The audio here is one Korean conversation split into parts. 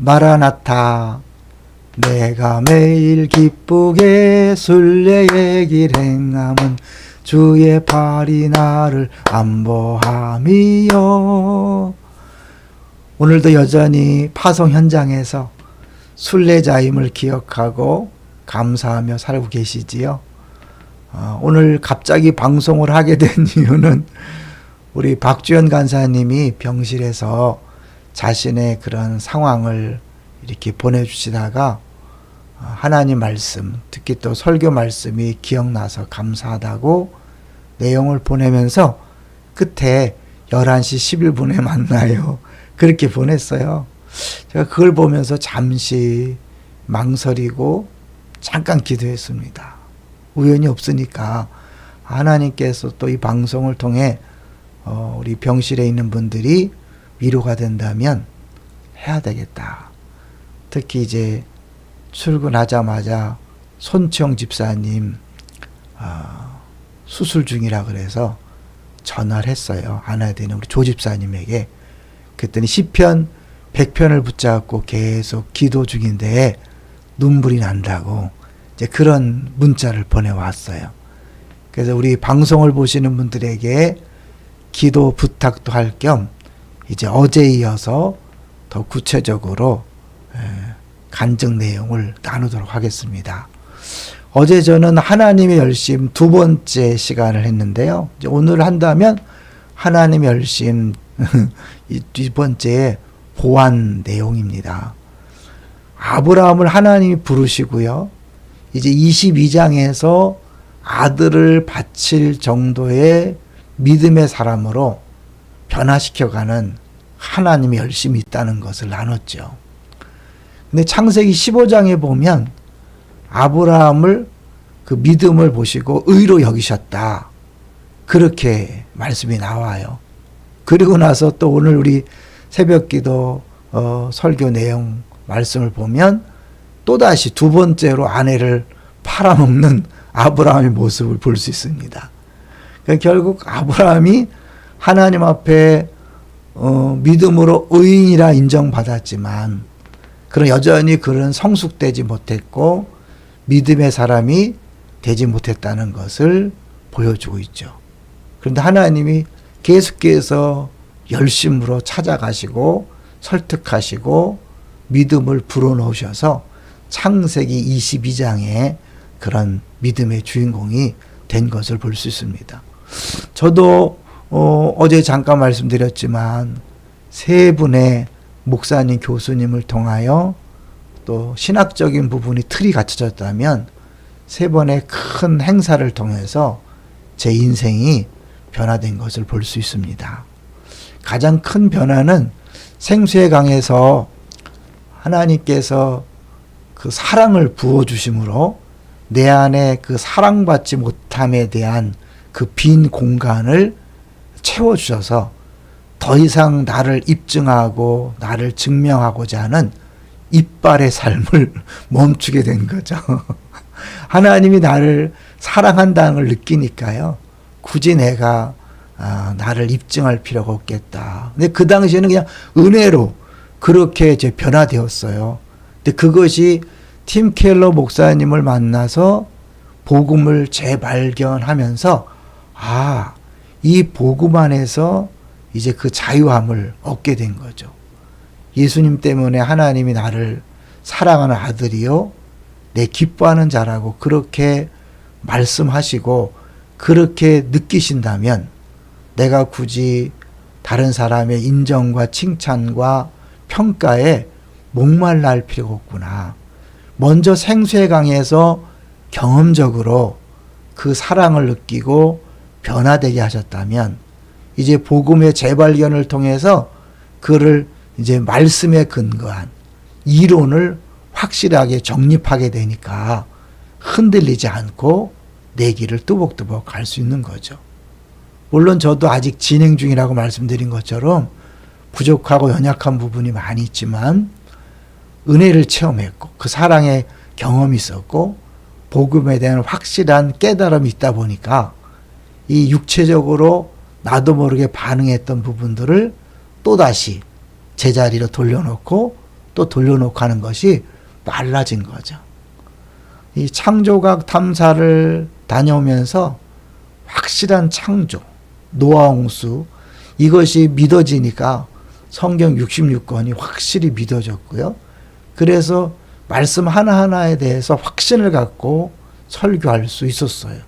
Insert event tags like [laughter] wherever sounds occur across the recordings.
마라나타 내가 매일 기쁘게 순례의 길 행함은 주의 발이 나를 안보함이요 오늘도 여전히 파송 현장에서 순례자임을 기억하고 감사하며 살고 계시지요. 어, 오늘 갑자기 방송을 하게 된 [laughs] 이유는 우리 박주연 간사님이 병실에서 자신의 그런 상황을 이렇게 보내주시다가 어, 하나님 말씀, 특히 또 설교 말씀이 기억나서 감사하다고 내용을 보내면서 끝에 11시 11분에 [laughs] 만나요. 그렇게 보냈어요. 제가 그걸 보면서 잠시 망설이고 잠깐 기도했습니다. 우연이 없으니까 하나님께서 또 이 방송을 통해 어, 우리 병실에 있는 분들이 위로가 된다면 해야 되겠다. 특히 이제 출근하자마자 손치영 집사님 어, 수술 중이라 그래서 전화를 했어요. 안 해야 되는 우리 조 집사님에게. 그랬더니 시편 100편을 붙잡고 계속 기도 중인데 눈물이 난다고 이제 그런 문자를 보내왔어요. 그래서 우리 방송을 보시는 분들에게 기도 부탁도 할 겸 이제 어제 이어서 더 구체적으로 에, 간증 내용을 나누도록 하겠습니다. 어제 저는 하나님의 열심 두 번째 시간을 했는데요. 오늘 한다면 하나님의 열심 [laughs] 이두 번째 보완 내용입니다. 아브라함을 하나님이 부르시고요. 이제 22장에서 아들을 바칠 정도의 믿음의 사람으로 변화시켜가는 하나님의 열심이 있다는 것을 나눴죠. 근데 창세기 15장에 보면 아브라함을 그 믿음을 보시고 의로 여기셨다. 그렇게 말씀이 나와요. 그리고 나서 또 오늘 우리 새벽 기도 어, 설교 내용 말씀을 보면 또다시 두 번째로 아내를 팔아먹는 아브라함의 모습을 볼 수 있습니다. 그러니까 결국 아브라함이 하나님 앞에 어, 믿음으로 의인이라 인정받았지만 그런 여전히 그런 성숙되지 못했고 믿음의 사람이 되지 못했다는 것을 보여주고 있죠. 그런데 하나님이 계속해서 열심으로 찾아가시고 설득하시고 믿음을 불어넣으셔서 창세기 22장에 그런 믿음의 주인공이 된 것을 볼 수 있습니다. 저도 어, 어제 잠깐 말씀드렸지만 세 분의 목사님 교수님을 통하여 또 신학적인 부분이 틀이 갖춰졌다면 세 번의 큰 행사를 통해서 제 인생이 변화된 것을 볼 수 있습니다. 가장 큰 변화는 생수의 강에서 하나님께서 그 사랑을 부어 주심으로 내 안에 그 사랑받지 못함에 대한 그 빈 공간을 채워 주셔서 더 이상 나를 입증하고 나를 증명하고자 하는 이빨의 삶을 [laughs] 멈추게 된 거죠. [laughs] 하나님이 나를 사랑한다는 걸 느끼니까요. 굳이 내가 아, 나를 입증할 필요가 없겠다. 근데 그 당시에는 그냥 은혜로 그렇게 이제 변화되었어요. 근데 그것이 팀 켈러 목사님을 만나서 복음을 재발견하면서 아, 이 복음 안에서 이제 그 자유함을 얻게 된 거죠. 예수님 때문에 하나님이 나를 사랑하는 아들이요. 내 기뻐하는 자라고 그렇게 말씀하시고 그렇게 느끼신다면 내가 굳이 다른 사람의 인정과 칭찬과 평가에 목말라 필요가 없구나. 먼저 생수의 강에서 경험적으로 그 사랑을 느끼고 변화되게 하셨다면 이제 복음의 재발견을 통해서 그를 이제 말씀에 근거한 이론을 확실하게 정립하게 되니까 흔들리지 않고 내 길을 뚜벅뚜벅 갈 수 있는 거죠. 물론 저도 아직 진행 중이라고 말씀드린 것처럼 부족하고 연약한 부분이 많이 있지만 은혜를 체험했고 그 사랑의 경험이 있었고 복음에 대한 확실한 깨달음이 있다 보니까 이 육체적으로 나도 모르게 반응했던 부분들을 또다시 제자리로 돌려놓고 또 돌려놓고 하는 것이 빨라진 거죠. 이 창조각 탐사를 다녀오면서 확실한 창조, 노아홍수 이것이 믿어지니까 성경 66권이 확실히 믿어졌고요. 그래서 말씀 하나하나에 대해서 확신을 갖고 설교할 수 있었어요.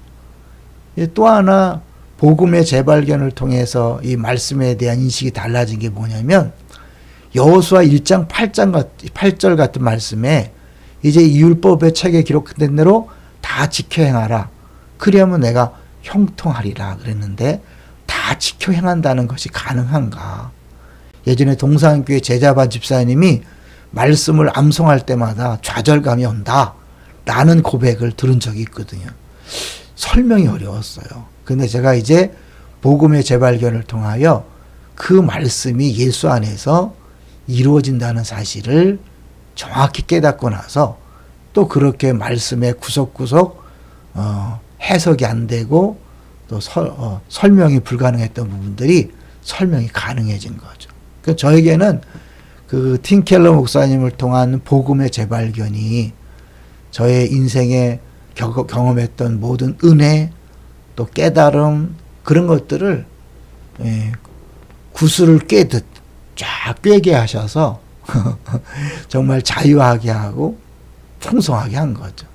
예, 또 하나 복음의 재발견을 통해서 이 말씀에 대한 인식이 달라진 게 뭐냐면 여호수아 1장 8장 같, 8절 같은 말씀에 이제 이 율법의 책에 기록된 대로 다 지켜 행하라. 그리하면 내가 형통하리라 그랬는데 다 지켜 행한다는 것이 가능한가? 예전에 동산교회 제자반 집사님이 말씀을 암송할 때마다 좌절감이 온다. 라는 고백을 들은 적이 있거든요. 설명이 어려웠어요. 근데 제가 이제 복음의 재발견을 통하여 그 말씀이 예수 안에서 이루어진다는 사실을 정확히 깨닫고 나서 또 그렇게 말씀의 구석구석 어, 해석이 안 되고 또 설, 어, 설명이 불가능했던 부분들이 설명이 가능해진 거죠. 그 저에게는 그 팀켈러 목사님을 통한 복음의 재발견이 저의 인생에 겨- 경험했던 모든 은혜 또 깨달음 그런 것들을 예, 구슬을 꿰듯 쫙 꿰게 하셔서 [laughs] 정말 자유하게 하고 풍성하게 한 거죠.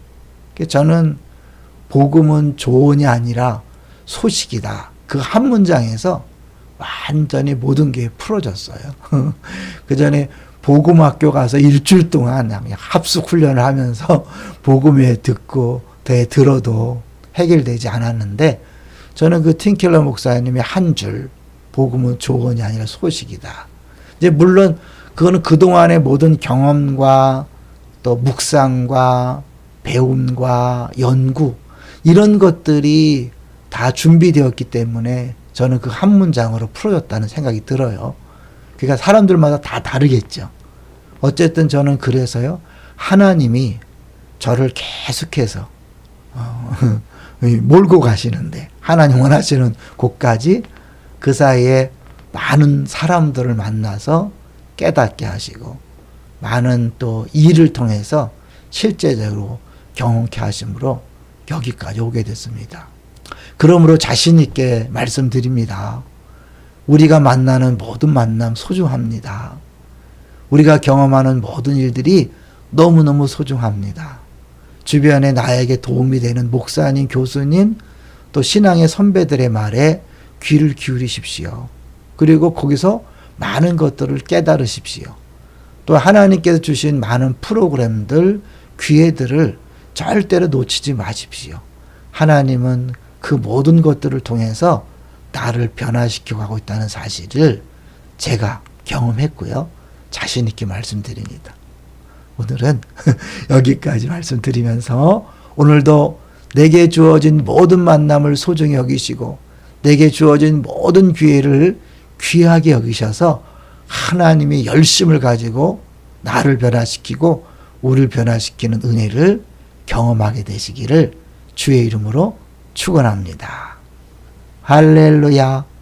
그래서 저는 복음은 조언이 아니라 소식이다. 그 한 문장에서 완전히 모든 게 풀어졌어요. [laughs] 그 전에 복음학교 가서 일주일 동안 합숙 훈련을 하면서 [laughs] 복음에 듣고 대 들어도 해결되지 않았는데 저는 그 틴킬러 목사님의 한 줄 복음은 조언이 아니라 소식이다. 이제 물론 그거는 그동안의 모든 경험과 또 묵상과 배움과 연구 이런 것들이 다 준비되었기 때문에 저는 그 한 문장으로 풀어졌다는 생각이 들어요. 그러니까 사람들마다 다 다르겠죠. 어쨌든 저는 그래서요 하나님이 저를 계속해서 어, [laughs] 몰고 가시는데 하나님 원하시는 곳까지 그 사이에 많은 사람들을 만나서 깨닫게 하시고 많은 또 일을 통해서 실제적으로 경험케 하심으로 여기까지 오게 됐습니다. 그러므로 자신 있게 말씀드립니다. 우리가 만나는 모든 만남 소중합니다. 우리가 경험하는 모든 일들이 너무너무 소중합니다. 주변에 나에게 도움이 되는 목사님, 교수님, 또 신앙의 선배들의 말에 귀를 기울이십시오. 그리고 거기서 많은 것들을 깨달으십시오. 또 하나님께서 주신 많은 프로그램들, 기회들을 절대로 놓치지 마십시오. 하나님은 그 모든 것들을 통해서 나를 변화시켜 가고 있다는 사실을 제가 경험했고요. 자신 있게 말씀드립니다. 오늘은 [laughs] 여기까지 말씀드리면서 오늘도 내게 주어진 모든 만남을 소중히 여기시고 내게 주어진 모든 기회를 귀하게 여기셔서 하나님의 열심을 가지고 나를 변화시키고 우리를 변화시키는 은혜를 경험하게 되시기를 주의 이름으로 축원합니다. 할렐루야.